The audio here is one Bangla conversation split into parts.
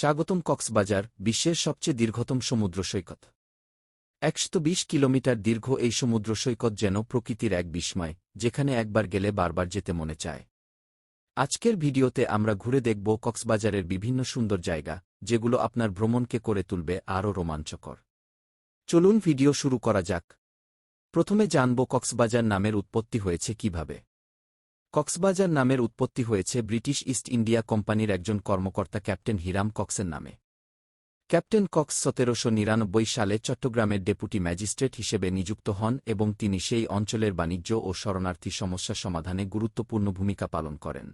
স্বাগতম কক্সবাজার, বিশ্বের সবচেয়ে দীর্ঘতম সমুদ্র সৈকত একশত বিশ কিলোমিটার দীর্ঘ এই সমুদ্র সৈকত যেন প্রকৃতির এক বিস্ময়, যেখানে একবার গেলে বারবার যেতে মনে চায়। আজকের ভিডিওতে আমরা ঘুরে দেখব কক্সবাজারের বিভিন্ন সুন্দর জায়গা, যেগুলো আপনার ভ্রমণকে করে তুলবে আরও রোমাঞ্চকর। চলুন ভিডিও শুরু করা যাক। প্রথমে জানব কক্সবাজার নামের উৎপত্তি হয়েছে কীভাবে। কক্সবাজার নামের উৎপত্তি হয়েছে ব্রিটিশ ইস্ট ইন্ডিয়া কোম্পানির একজন কর্মকর্তা ক্যাপ্টেন হিরাম কক্সের নামে। ক্যাপ্টেন কক্স সতেরোশো নিরানব্বই সালে চট্টগ্রামের ডেপুটি ম্যাজিস্ট্রেট হিসেবে নিযুক্ত হন এবং তিনি সেই অঞ্চলের বাণিজ্য ও শরণার্থী সমস্যা সমাধানে গুরুত্বপূর্ণ ভূমিকা পালন করেন।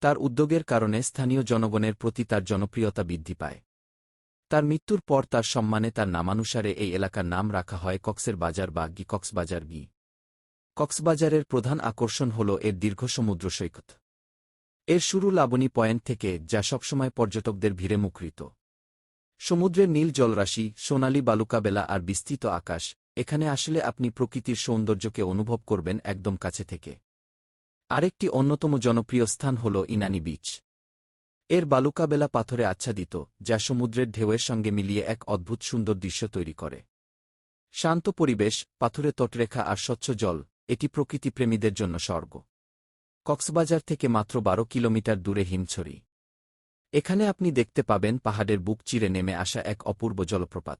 তার উদ্যোগের কারণে স্থানীয় জনগণের প্রতি তার জনপ্রিয়তা বৃদ্ধি পায়। তার মৃত্যুর পর তার সম্মানে তার নামানুসারে এই এলাকার নাম রাখা হয় কক্সের বাজার বা গি কক্সবাজার গি। কক্সবাজারের প্রধান আকর্ষণ হল এর দীর্ঘ সমুদ্র সৈকত। এর শুরু লাবণী পয়েন্ট থেকে, যা সবসময় পর্যটকদের ভিড়ে মুখরিত। সমুদ্রের নীল জলরাশি, সোনালি বালুকাবেলা আর বিস্তৃত আকাশ, এখানে আসলে আপনি প্রকৃতির সৌন্দর্যকে অনুভব করবেন একদম কাছে থেকে। আরেকটি অন্যতম জনপ্রিয় স্থান হল ইনানি বিচ। এর বালুকাবেলা পাথরে আচ্ছাদিত, যা সমুদ্রের ঢেউয়ের সঙ্গে মিলিয়ে এক অদ্ভুত সুন্দর দৃশ্য তৈরি করে। শান্ত পরিবেশ, পাথুরে তটরেখা আর স্বচ্ছ জল এটি প্রকৃতিপ্রেমীদের জন্য স্বর্গ। কক্সবাজার থেকে মাত্র বারো কিলোমিটার দূরে হিমছড়ি। এখানে আপনি দেখতে পাবেন পাহাড়ের বুক চিরে নেমে আসা এক অপূর্ব জলপ্রপাত।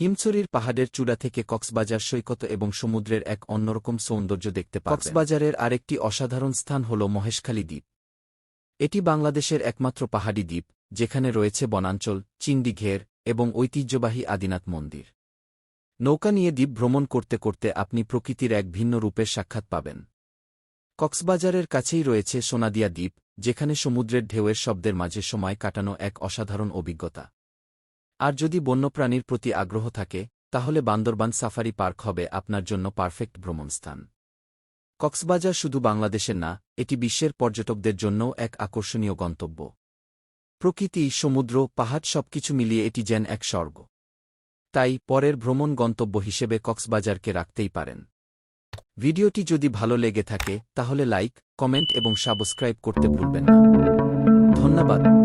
হিমছড়ির পাহাড়ের চূড়া থেকে কক্সবাজার সৈকত এবং সমুদ্রের এক অন্যরকম সৌন্দর্য দেখতে পাবেন। কক্সবাজারের আরেকটি অসাধারণ স্থান হল মহেশখালী দ্বীপ। এটি বাংলাদেশের একমাত্র পাহাড়ি দ্বীপ, যেখানে রয়েছে বনাঞ্চল, চিংড়ি ঘের এবং ঐতিহ্যবাহী আদিনাথ মন্দির। নৌকা নিয়ে দ্বীপ ভ্রমণ করতে করতে আপনি প্রকৃতির এক ভিন্ন রূপের সাক্ষাৎ পাবেন। কক্সবাজারের কাছেই রয়েছে সোনাদিয়া দ্বীপ, যেখানে সমুদ্রের ঢেউয়ের শব্দের মাঝে সময় কাটানো এক অসাধারণ অভিজ্ঞতা। আর যদি বন্যপ্রাণীর প্রতি আগ্রহ থাকে, তাহলে বান্দরবান সাফারি পার্ক হবে আপনার জন্য পারফেক্ট ভ্রমণস্থান। কক্সবাজার শুধু বাংলাদেশের না, এটি বিশ্বের পর্যটকদের জন্যও এক আকর্ষণীয় গন্তব্য। প্রকৃতি, সমুদ্র, পাহাড় সবকিছু মিলিয়ে এটি যেন এক স্বর্গ। তাই পরের ভ্রমণ গন্তব্য হিসেবে কক্সবাজারকে রাখতেই পারেন। ভিডিওটি যদি ভালো লেগে থাকে, তাহলে লাইক, কমেন্ট এবং সাবস্ক্রাইব করতে ভুলবেন না। ধন্যবাদ।